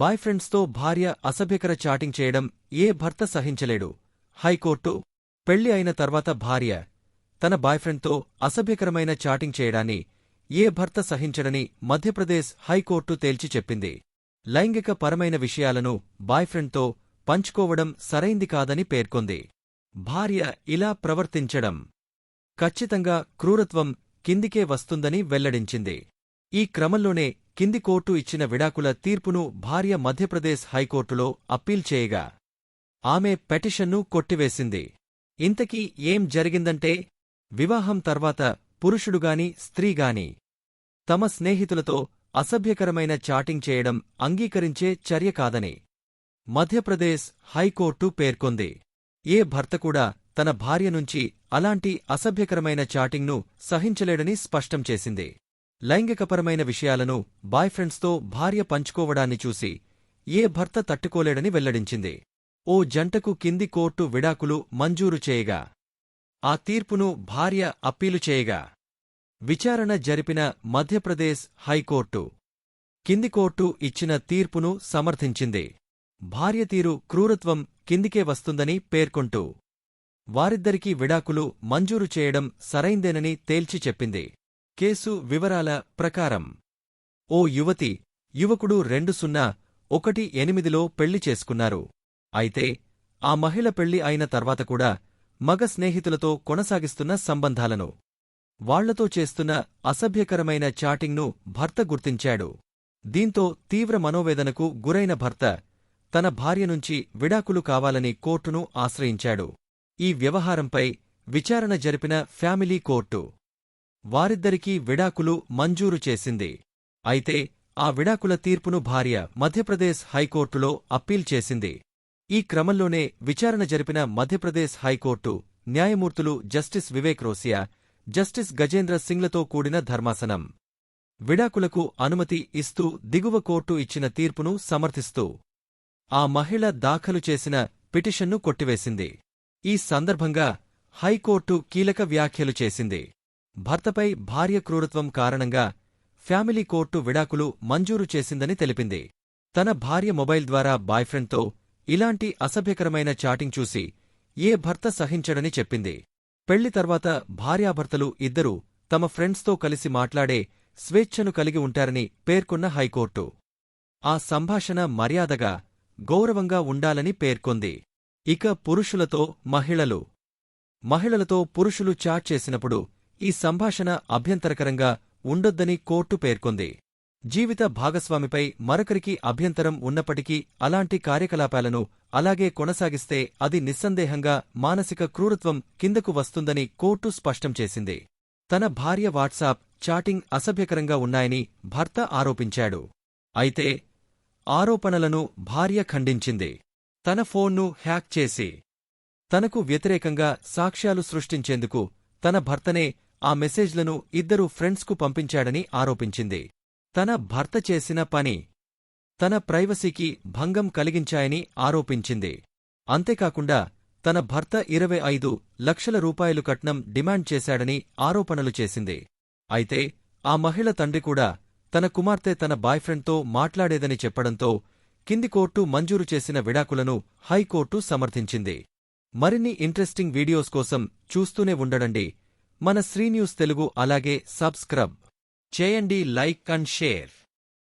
Bye ఫ్రెండ్స్తో భార్య అసభ్యకర chatting చేయడం ఏ భర్త సహించలేడు. హైకోర్టు పెళ్ళి అయిన తర్వాత భార్య తన బాయ్ఫ్రెండ్తో అసభ్యకరమైన చాటింగ్ చేయడాన్ని ఏ భర్త సహించడని మధ్యప్రదేశ్ హైకోర్టు తేల్చి చెప్పింది. లైంగిక పరమైన విషయాలను బాయ్ఫ్రెండ్తో పంచుకోవడం సరైంది కాదని పేర్కొంది. భార్య ఇలా ప్రవర్తించడం ఖచ్చితంగా క్రూరత్వం కిందికే వస్తుందని వెల్లడించింది. ఈ క్రమంలోనే కింది కోర్టు ఇచ్చిన విడాకుల తీర్పును భార్య మధ్యప్రదేశ్ హైకోర్టులో అప్పీల్ చేయగా ఆమె పెటిషన్ను కొట్టివేసింది. ఇంతకీ ఏం జరిగిందంటే వివాహం తర్వాత పురుషుడుగాని స్త్రీగాని తమ స్నేహితులతో అసభ్యకరమైన చాటింగ్ చేయడం అంగీకరించే చర్య కాదని మధ్యప్రదేశ్ హైకోర్టు పేర్కొంది. ఏ భర్త కూడా తన భార్య నుంచి అలాంటి అసభ్యకరమైన చాటింగ్ను సహించలేడని స్పష్టం చేసింది. లైంగికపరమైన విషయాలను బాయ్ఫ్రెండ్స్తో భార్య పంచుకోవడాన్ని చూసి ఏ భర్త తట్టుకోలేడని వెల్లడించింది. ఓ జంటకు కింది కోర్టు విడాకులు మంజూరు చేయగా ఆ తీర్పును భార్య అప్పీలు చేయగా విచారణ జరిపిన మధ్యప్రదేశ్ హైకోర్టు కింది కోర్టు ఇచ్చిన తీర్పును సమర్థించింది. భార్య తీరు క్రూరత్వం కిందికే వస్తుందని పేర్కొంటూ వారిద్దరికీ విడాకులు మంజూరు చేయడం సరైందేనని తేల్చి చెప్పింది. కేసు వివరాల ప్రకారం. ఓ యువతి యువకుడు రెండు సున్నా ఒకటి ఎనిమిదిలో పెళ్ళి చేసుకున్నారు. అయితే ఆ మహిళ పెళ్ళి అయిన తర్వాత కూడా మగ స్నేహితులతో కొనసాగిస్తున్న సంబంధాలను. వాళ్ళతో చేస్తున్న అసభ్యకరమైన చాటింగ్ను భర్త గుర్తించాడు. దీంతో తీవ్ర మనోవేదనకు గురైన భర్త తన భార్య నుంచి విడాకులు కావాలని కోర్టును ఆశ్రయించాడు. ఈ వ్యవహారంపై విచారణ జరిపిన ఫ్యామిలీ కోర్టు. వారిద్దరికీ విడాకులు మంజూరు చేసింది. అయితే ఆ విడాకుల తీర్పును భార్య మధ్యప్రదేశ్ హైకోర్టులో అప్పీల్ చేసింది. ఈ క్రమంలోనే విచారణ జరిపిన మధ్యప్రదేశ్ హైకోర్టు న్యాయమూర్తులు జస్టిస్ వివేక్ రోసియా జస్టిస్ గజేంద్ర సింగ్లతో కూడిన ధర్మాసనం. విడాకులకు అనుమతి ఇస్తూ దిగువ కోర్టు ఇచ్చిన తీర్పును సమర్థిస్తూ ఆ మహిళ దాఖలు చేసిన పిటిషన్ను కొట్టివేసింది. ఈ సందర్భంగా హైకోర్టు కీలక వ్యాఖ్యలు చేసింది. భర్తపై భార్య క్రూరత్వం కారణంగా ఫ్యామిలీ కోర్టు విడాకులు మంజూరు చేసిందని తెలిపింది. తన భార్య మొబైల్ ద్వారా బాయ్ఫ్రెండ్తో ఇలాంటి అసభ్యకరమైన చాటింగ్ చూసి ఏ భర్త సహించడని చెప్పింది. పెళ్ళి తర్వాత భార్యాభర్తలు ఇద్దరూ తమ ఫ్రెండ్స్తో కలిసి మాట్లాడే స్వేచ్ఛను కలిగి ఉంటారని పేర్కొన్న హైకోర్టు. ఆ సంభాషణ మర్యాదగా గౌరవంగా ఉండాలని పేర్కొంది. ఇక పురుషులతో మహిళలు. మహిళలతో పురుషులు చాట్ చేసినప్పుడు ఈ సంభాషణ అభ్యంతరకరంగా ఉండొద్దని కోర్టు పేర్కొంది. జీవిత భాగస్వామిపై మరొకరికి అభ్యంతరం ఉన్నప్పటికీ అలాంటి కార్యకలాపాలను అలాగే కొనసాగిస్తే అది నిస్సందేహంగా మానసిక క్రూరత్వం కిందకు వస్తుందని కోర్టు స్పష్టం చేసింది. తన భార్య వాట్సాప్ చాటింగ్ అసభ్యకరంగా ఉన్నాయని భర్త ఆరోపించాడు. అయితే ఆరోపణలను భార్య ఖండించింది. తన ఫోన్ను హ్యాక్ చేసి తనకు వ్యతిరేకంగా సాక్ష్యాలు సృష్టించేందుకు తన భర్తనే ఆ మెసేజ్లను ఇద్దరు ఫ్రెండ్స్కు పంపించాడని ఆరోపించింది. తన భర్త చేసిన పని తన ప్రైవసీకి భంగం కలిగించాయని ఆరోపించింది. అంతేకాకుండా తన భర్త ఇరవై ఐదు లక్షల రూపాయలు కట్నం డిమాండ్ చేశాడని ఆరోపణలు చేసింది. అయితే ఆ మహిళ తండ్రి కూడా తన కుమార్తె తన బాయ్ఫ్రెండ్తో మాట్లాడేదని చెప్పడంతో కింది కోర్టు మంజూరు చేసిన విడాకులను హైకోర్టు సమర్థించింది. మరిన్ని ఇంట్రెస్టింగ్ వీడియోస్ కోసం చూస్తూనే ఉండడండి మన శ్రీన్యూస్ తెలుగు అలాగే సబ్స్క్రబ్. చేయండి లైక్ అండ్ షేర్.